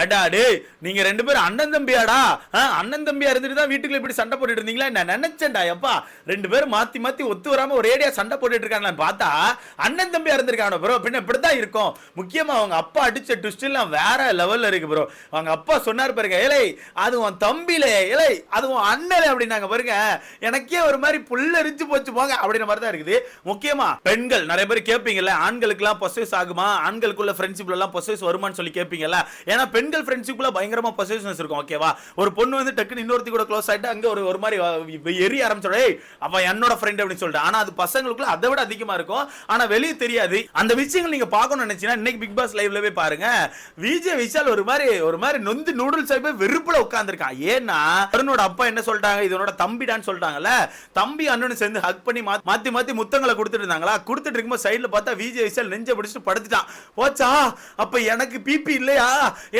அடா டே நீங்க ரெண்டு பேரும் அண்ணன் தம்பியாடா? அண்ணன் தம்பியா இருந்துட்டு தான் வீட்டுக்குள்ள இப்படி சண்டை போட்டுட்டு இருந்தீங்களா? நான் நினைச்சேன்டா எப்பா? ரெண்டு பேரும் மாத்தி மாத்தி ஒத்து வராம ஒரேடியா சண்டை போட்டுட்டு இருக்காங்க பார்த்தா அண்ணன் தம்பியா இருந்திருக்காங்க ப்ரோ பின்ன இப்படித்தான் இருக்கும். முக்கியமா அவங்க அப்பா அடிச்ச ட்விஸ்ட் எல்லாம் வேற லெவல்ல இருக்கு ப்ரோ அவங்க அப்பா சொன்னார் பாருங்க இலை அது உன் தம்பிலே இலை அது உன் அண்ணலே அப்படின்னாங்க பாருங்க. எனக்கே ஒரு மாதிரி புல்லரிச்சு போச்சு போங்க அப்படின்ற மாதிரி தான் இருக்குது. முக்கியமா பெண்கள் நிறைய பேர் கேட்பீங்கல்ல ஆண்களுக்குலாம் பொசஸ் ஆகுமா? ஆண்களுக்குள்ள ஃப்ரெண்ட்ஷிப்ல எல்லாம் பொசஸ் வருமான்னு சொல்லி கேட்பீங்கல்ல ஏன்னா பெண் பெண்கள் ஃப்ரெண்ட்ஷிப்ல பயங்கரமா பொசிஷன்ஸ் இருக்கும் ஓகேவா ஒரு பொண்ணு வந்து டக்குன்னு இன்னொருத்தி கூட க்ளோஸ் ஆயிட்டு அங்க ஒரு ஒரு மாதிரி எரிய ஆரம்பிச்சோட ஏய் அப்ப என்னோட ஃப்ரெண்ட் அப்படின்னு சொல்லிட்டு. ஆனா அது பசங்களுக்குள்ள அதை விட அதிகமா இருக்கும். ஆனா வெளியே தெரியாது. அந்த விஷயங்கள் நீங்க பார்க்கணும்னு நினைச்சீங்கன்னா இன்னைக்கு பிக் பாஸ் லைவ்ல போய் பாருங்க. விஜய் விஷால் ஒரு மாதிரி ஒரு மாதிரி நொந்து நூடுல்ஸ் ஆகி போய் வெறுப்புல உட்கார்ந்திருக்கான். ஏன்னா அருணோட அப்பா என்ன சொல்லிட்டாங்க? இதனோட தம்பிடான்னு சொல்லிட்டாங்கல்ல? தம்பி அண்ணனு சேர்ந்து ஹக் பண்ணி மாத்தி மாத்தி முத்தங்களை கொடுத்துட்டு இருந்தாங்களா? கொடுத்துட்டு இருக்கும்போது சைடுல பார்த்தா விஜய் விஷால் நெஞ்ச பிடிச்சிட்டு படுத்துட்டான். போச்சா? அப்ப எனக்கு பிபி இல்லையா?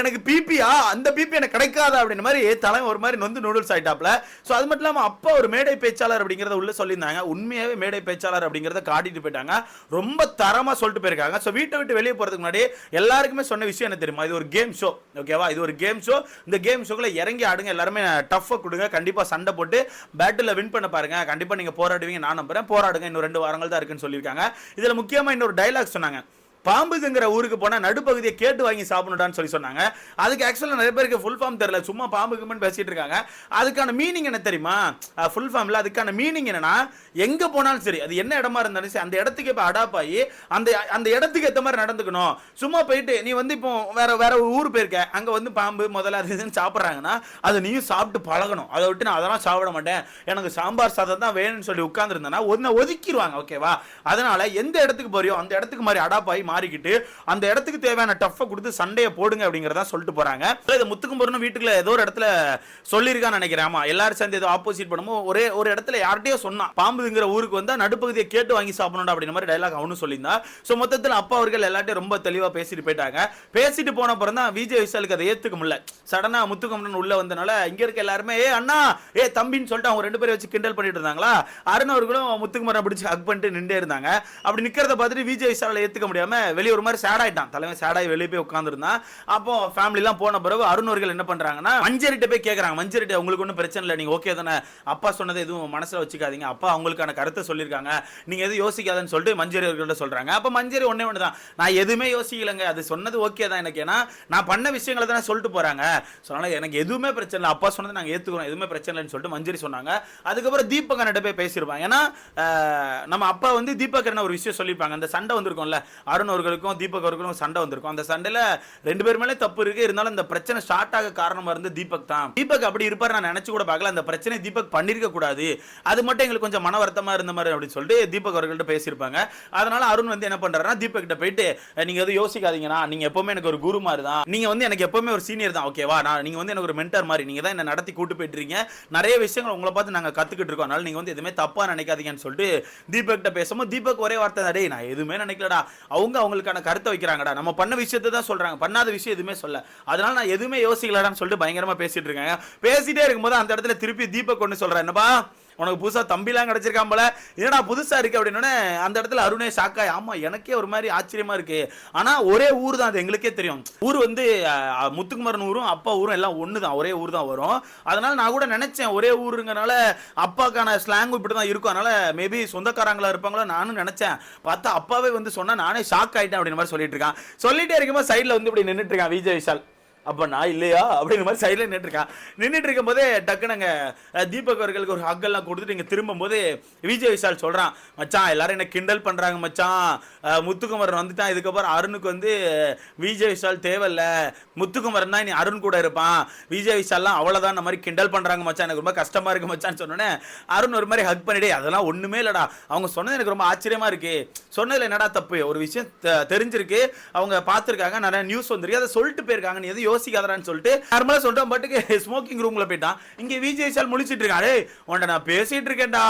எனக்கு பிபியா அந்த பிபி எனக்கு கிடைக்காதா? அப்படின்ற மாதிரி தலைமை ஒரு மாதிரி நொந்து நூடுல்ஸ் ஆயிட்டாப்ல. ஸோ அது மட்டும் இல்லாமல் அப்பா ஒரு மேடை பேச்சாளர் அப்படிங்கிறத உள்ள சொல்லியிருந்தாங்க. உண்மையாகவே மேடை பேச்சாளர் அப்படிங்கிறத காட்டிட்டு போயிட்டாங்க. ரொம்ப தரமாக சொல்லிட்டு போயிருக்காங்க. ஸோ வீட்டை விட்டு வெளியே போகிறதுக்கு முன்னாடி எல்லாருக்குமே சொன்ன விஷயம் என்ன தெரியுமா? இது ஒரு கேம் ஷோ ஓகேவா இது ஒரு கேம் ஷோ இந்த கேம் ஷோக்குள்ள இறங்கி ஆடுங்க. எல்லாருமே டஃப்பா கொடுங்க. கண்டிப்பாக சண்டை போட்டு பேட்டில் வின் பண்ண பாருங்க. கண்டிப்பாக நீங்கள் போராடுவீங்க. நான் நம்புறேன். போராடுங்க. இன்னும் ரெண்டு வாரங்கள் தான் இருக்குன்னு சொல்லியிருக்காங்க. இதில் முக்கியமாக இன்னொரு டைலாக் சொன்னாங்க. பாம்புங்கிற ஊருக்கு போனால் நடுப்பகுதியை கேட்டு வாங்கி சாப்பிடணுடான்னு சொல்லி சொன்னாங்க. அதுக்கு ஆக்சுவலாக நிறைய பேருக்கு ஃபுல் ஃபார்ம் தெரியல. சும்மா பாம்புக்குமென்னு பேசிட்டு இருக்காங்க. அதுக்கான மீனிங் என்ன தெரியுமா? ஃபுல் ஃபார்ம்ல அதுக்கான மீனிங் என்னன்னா எங்கே போனாலும் சரி அது என்ன இடமா இருந்தாலும் சரி அந்த இடத்துக்கு இப்போ அடாப் ஆகி அந்த அந்த இடத்துக்கு ஏற்ற மாதிரி நடந்துக்கணும். சும்மா போயிட்டு நீ வந்து இப்போ வேற வேற ஒரு ஊர் போயிருக்க. அங்கே வந்து பாம்பு முதல்ல அது இதுன்னு சாப்பிட்றாங்கன்னா அதை நீயும் சாப்பிட்டு பழகணும். அதை விட்டு நான் அதெல்லாம் சாப்பிட மாட்டேன். எனக்கு சாம்பார் சாதம் தான் வேணும்னு சொல்லி உட்காந்துருந்தேன்னா ஒன்றை ஒதுக்கிடுவாங்க ஓகேவா அதனால எந்த இடத்துக்கு போறியோ அந்த இடத்துக்கு மாதிரி அடாப் ஆகி மாறிக்கிட்டு அந்த இடத்துக்கு தேவையான டஃப்பை கொடுத்து சண்டையை போடுங்க அப்படிங்கிறதா சொல்லிட்டு போறாங்க. இது முத்துக்கும்பரணும் வீட்டுக்குள்ள ஏதோ ஒரு இடத்துல சொல்லியிருக்கான்னு நினைக்கிறேன். ஆமா எல்லாரும் சேர்ந்து ஏதோ ஆப்போசிட் பண்ணமோ ஒரே ஒரு இடத்துல யார்கிட்டயோ சொன்னான் பாம்புங்கிற ஊருக்கு வந்தா நடுப்பகுதியை கேட்டு வாங்கி சாப்பிடணும் அப்படின்ற மாதிரி டைலாக் அவனும் சொல்லியிருந்தா. ஸோ மொத்தத்தில் அப்பா அவர்கள் எல்லாத்தையும் ரொம்ப தெளிவாக பேசிட்டு போயிட்டாங்க. பேசிட்டு போன அப்புறம் தான் விஜய் விஷாலுக்கு அதை ஏத்துக்க முடியல. சடனா முத்துக்குமரன் உள்ள வந்தனால இங்க இருக்க எல்லாருமே ஏ அண்ணா ஏ தம்பின்னு சொல்லிட்டு அவங்க ரெண்டு பேரும் வச்சு கிண்டல் பண்ணிட்டு இருந்தாங்களா? அருண் அவர்களும் முத்துக்குமரன் பிடிச்சி ஹக் பண்ணிட்டு நின்றே இருந்தாங்க. அப்படி நிக்கிறத பார்த்துட்டு விஜய் விஷாலை ஏத்துக்க முடியாம வெளியே ஒரு மாதிரி சேட் ஆயிட்டான். தலைமை சேடாகி வெளியே போய் உட்காந்துருந்தான் அப்போ ஃபேமிலிலாம் போன பிறகு அருண் அவர்கள் என்ன பண்றாங்கன்னா மஞ்சரிட்ட போய் கேக்குறாங்க. மஞ்சரிட்ட உங்களுக்கு ஒன்றும் பிரச்சனை இல்லை. நீங்க ஓகே தானே? அப்பா சொன்னதை எதுவும் மனசுல வச்சுக்காதீங்க. அப்பா அவங்களுக்கான கருத்தை சொல்லியிருக்காங்க. நீங்க எதுவும் யோசிக்காதன்னு சொல்லிட்டு மஞ்சரி அவர்கள்ட்ட சொல்றாங்க. அப்போ மஞ்சரி ஒன்றே ஒன்று தான் நான் எதுவுமே யோசிக்கலைங்க. அது சொன்னது ஓகே தான் எனக்கு. ஏன்னா நான் பண்ண விஷயங்களை தானே சொல்லிட்டு போறாங்க. So, எனக்கு எதுவுமே பிரச்சனை இல்லை. அப்பா சொன்னதை நாங்க ஏற்றுக்கிறோம் எதுவுமே பிரச்சனை இல்லைன்னு சொல்லிட்டு மஞ்சரி சொன்னாங்க. அதுக்கப்புறம் தீபக் போய் பேசியிருப்பாங்க. ஏன்னா நம்ம அப்பா வந்து தீபகரன் ஒரு விஷயம் சொல்லியிருப்பாங்க. அந்த சண்டை வந்திருக்கும்ல. அருண் அவர்களுக்கும் தீபக் அவர்களுக்கும் சண்டை வந்திருக்கும். அந்த சண்டையில ரெண்டு பேர் மேலே தப்பு இருக்கு. இருந்தாலும் இந்த பிரச்சனை ஸ்டார்ட் ஆக காரணமா இருந்து தீபக் தான். தீபக் அப்படி இருப்பார் நான் நினைச்சு கூட பார்க்கல. அந்த பிரச்சனை தீபக் பண்ணிருக்க கூடாது. அது மட்டும் எங்களுக்கு கொஞ்சம் மன வருத்தமா இருந்த மாதிரி அப்படின்னு சொல்லிட்டு தீபக் அவர்கள்ட்ட பேசியிருப்பாங்க. அதனால அருண் வந்து என்ன பண்றாருன்னா தீபக் கிட்ட போயிட்டு "அஹ், நீங்க எதுவும் யோசிக்காதீங்கண்ணா. நீங்க எப்பவுமே எனக்கு ஒரு குரு மாதிரி தான். நீங்க வந்து எனக்கு எப்பவுமே ஒரு சீனியர் தான். ஓகேவா நான் நீங்க வந்து எனக்கு ஒரு மென்டர் மாதிரி. நீங்க தான் என்ன நடத்தி கூட்டு போயிட்டு இருக்கீங்க நிறைய விஷயங்கள் உங்களை பார்த்து நாங்க கத்துக்கிட்டு இருக்கோம். அதனால நீங்க வந்து எதுவுமே தப்பா நினைக்காதீங்கன்னு சொல்லிட்டு தீபக் கிட்ட பேசும்போது தீபக் ஒரே வார்த்தை தான் டேய் நான் எதுவுமே நினைக்கலடா. அவங்க அவங்களுக்கான கருத்தை வைக்கிறாங்கடா. நம்ம பண்ண விஷயத்தை தான் சொல்றாங்க. பண்ணாத விஷயம் எதுவுமே சொல்ல. அதனால நான் எதுவுமே யோசிக்கலடான்னு சொல்லிட்டு பயங்கரமா பேசிட்டு இருக்காங்க. பேசிட்டே இருக்கும்போது அந்த இடத்துல திருப்பி தீபக் கொண்டு சொல்றேன் என்னப்பா? உனக்கு புதுசாக தம்பிலாம் கிடைச்சிருக்கான் போல. என்னடா புதுசாக இருக்கு அப்படின்னு அந்த இடத்துல அருணே ஷாக்காய் ஆமாம் எனக்கே ஒரு மாதிரி ஆச்சரியமாக இருக்குது ஆனால் ஒரே ஊர் தான் அது எங்களுக்கே தெரியும். ஊர் வந்து முத்துக்குமரன் ஊரும் அப்பா ஊரும் எல்லாம் ஒன்று தான் ஒரே ஊர் தான் வரும். அதனால் நான் கூட நினச்சேன் ஒரே ஊருங்கிறனால அப்பாக்கான ஸ்லாங் இப்படி தான் இருக்கும். அதனால் மேபி சொந்தக்காரங்களா இருப்பாங்களோ நானும் நினச்சேன். பார்த்தா அப்பாவே வந்து சொன்னால் நானே ஷாக் ஆயிட்டேன் அப்படின்னு மாதிரி சொல்லிட்டு இருக்கான். சொல்லிட்டே இருக்கும்போது சைடில் வந்து இப்படி நின்றுட்டு இருக்கான் விஜய் விஷால். அப்போ நான் இல்லையா? அப்படிங்கிற மாதிரி சைடில் நின்றுட்டு நின்றுட்டு இருக்கும்போதே டக்குனுங்க தீபக் அவர்களுக்கு ஒரு ஹக்கெல்லாம் கொடுத்துட்டு இங்கே திரும்பும் போது விஜய் விஷால் சொல்கிறான் மச்சான் எல்லாரும் என்ன கிண்டல் பண்ணுறாங்க மச்சான். முத்துக்குமரன் வந்துட்டான். இதுக்கப்புறம் அருணுக்கு வந்து விஜய் விஷால் தேவையில்ல. முத்துக்குமரன் தான் நீ அருண் கூட இருப்பான். விஜய் விஷால்லாம் அவ்வளோதான் இந்த மாதிரி கிண்டல் பண்ணுறாங்க மச்சான். எனக்கு ரொம்ப கஷ்டமாக இருக்கு மச்சான்னு சொன்னோன்னே அருண் ஒரு மாதிரி ஹக் பண்ணிடே அதெல்லாம் ஒன்றுமே இல்லைடா. அவங்க சொன்னது எனக்கு ரொம்ப ஆச்சரியமாக இருக்கு. சொன்னதில் என்னடா தப்பு? ஒரு விஷயம் தெ- தெரிஞ்சிருக்கு. அவங்க பார்த்துருக்காங்க. நிறைய நியூஸ் வந்திருக்கு. அதை சொல்லிட்டு போயிருக்காங்க. நீ எதுவும் யோசிக்காதான்னு சொல்லிட்டு நார்மலாக சொல்லிட்டு பாட்டுக்கு ஸ்மோக்கிங் ரூம்ல போயிட்டான். இங்கே விஜய் விஷால் முழிச்சிட்டு இருக்கான். டேய் நான் பேசிட்டு இருக்கேன்டா.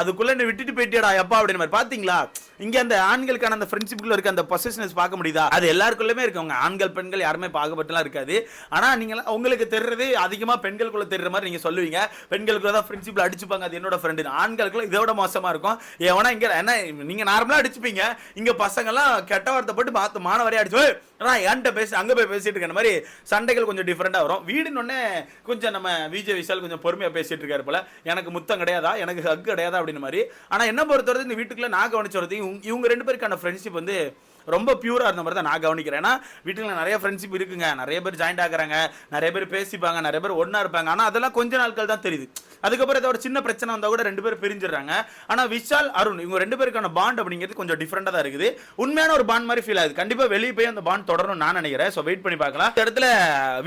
அதுக்குள்ள என்ன விட்டுட்டு போயிட்டியடா எப்பா? அப்படின்னு மாதிரி பாத்தீங்களா? இங்க அந்த ஆண்களுக்கான அந்த ஃப்ரெண்ட்ஷிப்குள்ள இருக்க அந்த பொசிஷனஸ் பார்க்க முடியுதா? அது எல்லாருக்குள்ளமே இருக்கு அவங்க ஆண்கள் பெண்கள் யாருமே பாகுபட்டுலாம் இருக்காது. ஆனா நீங்க உங்களுக்கு தெரிறது அதிகமா பெண்களுக்குள்ள தெரிற மாதிரி நீங்க சொல்லுவீங்க. பெண்களுக்குள்ள தான் ஃப்ரெண்ட்ஷிப்ல அடிச்சுப்பாங்க. அது என்னோட ஃப்ரெண்டு ஆண்களுக்குள்ள இதோட மோசமா இருக்கும். எவனா இங்க என்ன நீங்க நார்மலா அடிச்சுப்பீங்க. இங்க பசங்கெல்லாம் கெட்ட வார்த்தை போட்டு பார்த்து மாணவரே அடிச்சு ஆனால் என்கிட்ட பேசி அங்க போய் பேசிட்டு இருக்க மாதிரி சண்டைகள் கொஞ்சம் டிஃப்ரெண்ட்டாக வரும். வீடுன்னு கொஞ்சம் நம்ம விஜய் விஷால் கொஞ்சம் பொறுமையாக பேசிட்டு இருக்காரு போல. எனக்கு முத்தம் கிடையாதா? எனக்கு ஹக் கிடையாதா? அப்படின்னு மாதிரி. ஆனால் என்ன பொறுத்தவரை இந்த வீட்டுக்குள்ள நான் கவனிச்ச வரது இவங்க ரெண்டு பேருக்கான ஃப்ரெண்ட்ஷிப் வந்து ரொம்ப பியூராக இருந்த மாதிரி தான் நான் கவனிக்கிறேன். ஏன்னா வீட்டில் நிறைய ஃப்ரெண்ட்ஷிப் இருக்குங்க. நிறைய பேர் ஜாயின்ட் ஆகுறாங்க. நிறைய பேர் பேசிப்பாங்க. நிறைய பேர் ஒன்றா இருப்பாங்க. ஆனால் அதெல்லாம் கொஞ்ச நாட்கள் தான் தெரியுது. அதுக்கப்புறம் ஏதாவது ஒரு சின்ன பிரச்சனை வந்தால் கூட ரெண்டு பேரும் பிரிஞ்சிடுறாங்க. ஆனால் விஷால் அருண் இவங்க ரெண்டு பேருக்கான பாண்ட் அப்படிங்கிறது கொஞ்சம் டிஃப்ரெண்ட்டாக தான் இருக்குது. உண்மையான ஒரு பாண்ட் மாதிரி ஃபீல் ஆகுது. கண்டிப்பாக வெளியே போய் அந்த பாண்ட் தொடரணும் நான் நினைக்கிறேன். ஸோ வெயிட் பண்ணி பார்க்கலாம். இந்த இடத்துல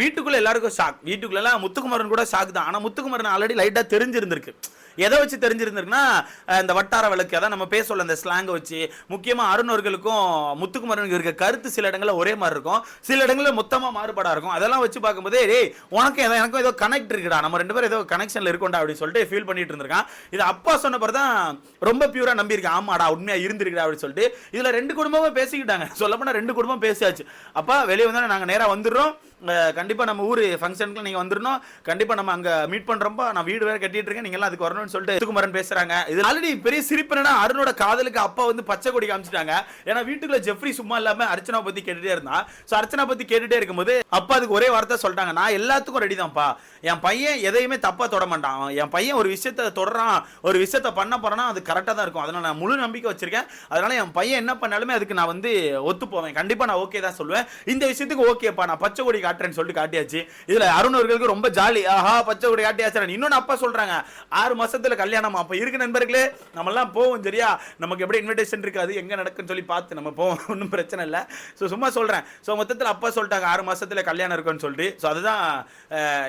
வீட்டுக்குள்ளே எல்லாருக்கும் ஷாக் வீட்டுக்குள்ளெல்லாம் முத்துக்குமரன் கூட ஷாக் தான். ஆனால் முத்துக்குமரன் ஆல்ரெடி லைட்டாக தெரிஞ்சிருந்திருக்கு. எதை வச்சு தெரிஞ்சிருந்திருக்குன்னா இந்த வட்டார வழக்கு அதான் நம்ம பேசல அந்த ஸ்லாங்கை வச்சு. முக்கியமாக அருணர்களுக்கும் முத்துக்குமரனுக்கு இருக்க கருத்து சில இடங்களில் ஒரே மாதிரி இருக்கும். சில இடங்களில் மொத்தமாக மாறுபாடாக இருக்கும். அதெல்லாம் வச்சு பார்க்கும்போது டேய் உனக்கு ஏதோ எனக்கும் ஏதோ கனெக்ட் இருக்குடா. நம்ம ரெண்டு பேரும் ஏதோ கனெக்ஷனில் இருக்கோம்டா அப்படின்னு சொல்லிட்டு ஃபீல் பண்ணிட்டு இருந்திருக்கான். இது அப்பா சொன்ன பிறகு தான் ரொம்ப பியூராக நம்பியிருக்கேன் ஆமாடா உண்மையாக இருந்திருக்கா அப்படின்னு சொல்லிட்டு. இதில் ரெண்டு குடும்பமும் பேசிக்கிட்டாங்க. சொல்லப்போனால் ரெண்டு குடும்பம் பேசியாச்சு. அப்பா வெளியே வந்தா நாங்கள் நேராக வந்துடுறோம். கண்டிப்பாக நம்ம ஊர் ஃபங்க்ஷனுக்கு நீங்கள் வந்துடணும் கண்டிப்பாக நம்ம அங்கே மீட் பண்ணுறப்போ நான் வீடு வேறு கட்டிட்டு இருக்கேன் நீங்கள் எல்லாம் அதுக்கு வரணும்னு சொல்லிட்டு குமரன் பேசுகிறாங்க இது ஆல்ரெடி பெரிய சிரிப்பு என்னன்னா அருணோட காதலுக்கு அப்பா வந்து பச்சை கொடி காமிச்சிட்டாங்க. ஏன்னா வீட்டுக்குள்ள ஜெஃப்ரி சும்மா இல்லாமல் அர்ச்சனா பற்றி கேட்டுகிட்டே இருந்தான் ஸோ அர்ச்சனா பற்றி கேட்டுட்டே இருக்கும்போது அப்பா அதுக்கு ஒரே வார்த்தை சொல்லிட்டாங்க. நான் எல்லாத்துக்கும் ரெடி தான்ப்பா. என் பையன் எதையுமே தப்பாக தொட மாட்டான். என் பையன் ஒரு விஷயத்த தொடறான். ஒரு விஷயத்த பண்ண போகிறேன்னா அது கரெக்டாக தான் இருக்கும். அதனால் நான் முழு நம்பிக்கை வச்சிருக்கேன். அதனால் என் பையன் என்ன பண்ணாலுமே அதுக்கு நான் வந்து ஒத்து போவேன் கண்டிப்பாக நான் ஓகே தான் சொல்லுவேன். இந்த விஷயத்துக்கு ஓகேப்பா நான் பச்சை கொடி காட்டுறேன்னு சொல்லிட்டு காட்டியாச்சு. இதுல அருண் அவர்களுக்கு ரொம்ப ஜாலி. ஆஹா பச்சை கூட காட்டியாச்சு இன்னொன்னு அப்பா சொல்றாங்க. ஆறு மாசத்துல கல்யாணம். அப்ப இருக்கு நண்பர்களே நம்ம எல்லாம் போவோம் சரியா? நமக்கு எப்படி இன்விடேஷன் இருக்காது எங்க நடக்குன்னு சொல்லி பார்த்து நம்ம போவோம். ஒன்றும் பிரச்சனை இல்லை. ஸோ சும்மா சொல்றேன். ஸோ மொத்தத்தில் அப்பா சொல்லிட்டாங்க ஆறு மாசத்துல கல்யாணம் இருக்கும்னு சொல்லிட்டு. ஸோ அதுதான்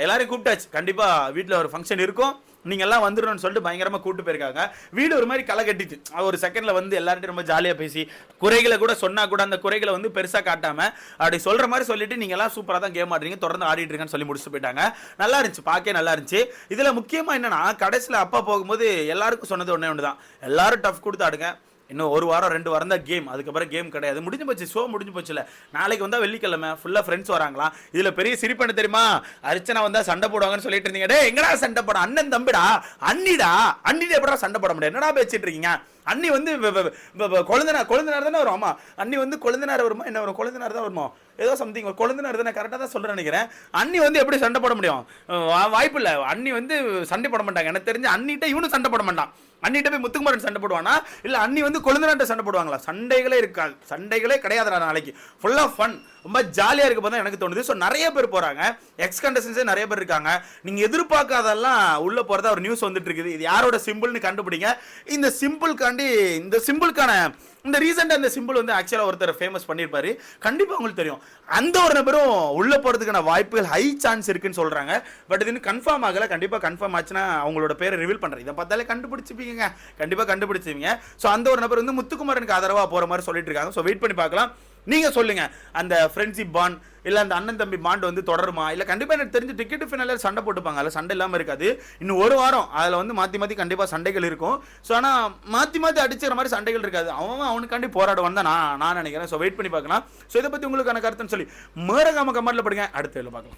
எல்லாரையும் கூப்பிட்டாச்சு. கண்டிப்பா வீட்டில் ஒரு ஃபங்க்ஷன் இருக்கும். நீங்க வந்துடணும்னு சொல்லிட்டு பயங்கரமாக கூட்டு போயிருக்காங்க. வீடு ஒரு மாதிரி களை கட்டிச்சு. ஒரு செகண்டில் வந்து எல்லார்ட்டையும் ரொம்ப ஜாலியாக பேசி குறைகளை கூட சொன்னால் கூட அந்த குறைகளை வந்து பெருசாக காட்டாமல் அப்படி சொல்கிற மாதிரி சொல்லிட்டு நீங்கள்லாம் சூப்பராக தான் கேம் ஆடுறீங்க. தொடர்ந்து ஆடிட்டு இருக்கேன்னு சொல்லி முடிச்சுட்டு போயிட்டாங்க. நல்லா இருந்துச்சு பார்க்க நல்லா இருந்துச்சு. இதில் முக்கியமாக என்னென்னா கடைசியில் அப்பா போகும்போது எல்லாருக்கும் சொன்னது ஒன்றே ஒன்று தான் எல்லாரும் டஃப் கொடுத்து ஆடுங்க. இன்னும் ஒரு வாரம் ரெண்டு வாரம் தான் கேம் அதுக்கப்புறம் கேம் கிடையாது. முடிஞ்சு போச்சு ஷோ முடிஞ்சு போச்சுல. நாளைக்கு வந்தால் வெள்ளிக்கிழமை ஃபுல்லா ஃப்ரெண்ட்ஸ் வராங்களா? இதில் பெரிய சிரிப்பு தெரியுமா? அர்ச்சனா வந்தால் சண்டை போடுவாங்கன்னு சொல்லிட்டு இருந்தீங்க. டே எங்கடா சண்டை போட? அண்ணன் தம்பிடா? அண்ணிடா? அண்ணிட எப்படா சண்டை போட முடியாது என்னடா பேசிட்டு இருக்கீங்க? அண்ணி வந்து குழந்தைனார் குழந்தைனார் கொழுந்தனார் தானே வரும்? அண்ணி வந்து கொழுந்தனார் வருமா? என்ன வரும் கொழுந்தனார் தான் வருமா? ஏதோ சம்திங் ஒரு தானே கரெக்டாக தான் சொல்றேன் நினைக்கிறேன். அண்ணி வந்து எப்படி சண்டை போட முடியும்? வாய்ப்பு இல்லை. அண்ணி வந்து சண்டை போட மாட்டாங்க. எனக்கு தெரிஞ்சு அண்ணிட்ட இவனும் சண்டை போட மாட்டான். அண்ணிட்ட போய் முத்துக்குமாரன் சண்டை போடுவானா? இல்லை அண்ணி வந்து குழந்தைனாட்ட சண்டை போடுவாங்களா? சண்டைகளே இருக்காது. சண்டைகளே கிடையாதுடா நாளைக்கு. ஃபுல்லாக ஃபன் ரொம்ப ஜாலியாக இருக்க போது எனக்கு தோணுது. ஸோ நிறைய பேர் போகிறாங்க எக்ஸ் கண்டஸ்டன்ஸே நிறைய பேர் இருக்காங்க. நீங்கள் எதிர்பார்க்காதெல்லாம் உள்ளே போகிறத ஒரு நியூஸ் வந்துட்டு இருக்குது இது யாரோட சிம்பிள்னு கண்டுபிடிங்க. இந்த சிம்பிள்காண்டி இந்த சிம்பிளுக்கான இந்த ரீசெண்டாக இந்த சிம்பிள் வந்து ஆக்சுவலாக ஒருத்தர் ஃபேமஸ் பண்ணியிருப்பாரு கண்டிப்பாக உங்களுக்கு தெரியும். அந்த ஒரு நபரும் உள்ளே போகிறதுக்கான வாய்ப்புகள் ஹை சான்ஸ் இருக்குன்னு சொல்கிறாங்க பட் இது இன்னும் கன்ஃபார்ம் ஆகலை. கண்டிப்பாக கன்ஃபார்ம் ஆச்சுன்னா அவங்களோட பேரை ரிவீல் பண்ணுறேன் இதை பார்த்தாலே கண்டுபிடிச்சிப்பீங்க கண்டிப்பாக கண்டுபிடிச்சிப்பீங்க. ஸோ அந்த ஒரு நபர் வந்து முத்துக்குமாரனுக்கு ஆதரவாக போகிற மாதிரி சொல்லிட்டு இருக்காங்க ஸோ வெயிட் பண்ணி பார்க்கலாம். நீங்க சொல்லுங்க. அந்த ஃப்ரெண்ட்ஷிப் பாண்ட் இல்ல அந்த அண்ணன் தம்பி பாண்ட் வந்து தொடருமா? இல்ல கண்டிப்பா எனக்கு தெரிஞ்சு டிக்கெட் ஃபினால சண்டை போட்டுப்பாங்க. அதில் சண்டை இல்லாம இருக்காது. இன்னும் ஒரு வாரம் அதுல வந்து மாத்தி மாத்தி கண்டிப்பா சண்டைகள் இருக்கும். ஸோ ஆனா மாத்தி மாத்தி அடிச்சுற மாதிரி சண்டைகள் இருக்காது. அவன் அவனுக்காண்டி போராடுவான் தான் நான் நான் நினைக்கிறேன். ஸோ வெயிட் பண்ணி பார்க்கலாம். ஸோ இதை பத்தி உங்களுக்கான கருத்துன்னு சொல்லி மேரகாம கமெண்ட்ல படுங்க. அடுத்த இதில் பார்க்கலாம்.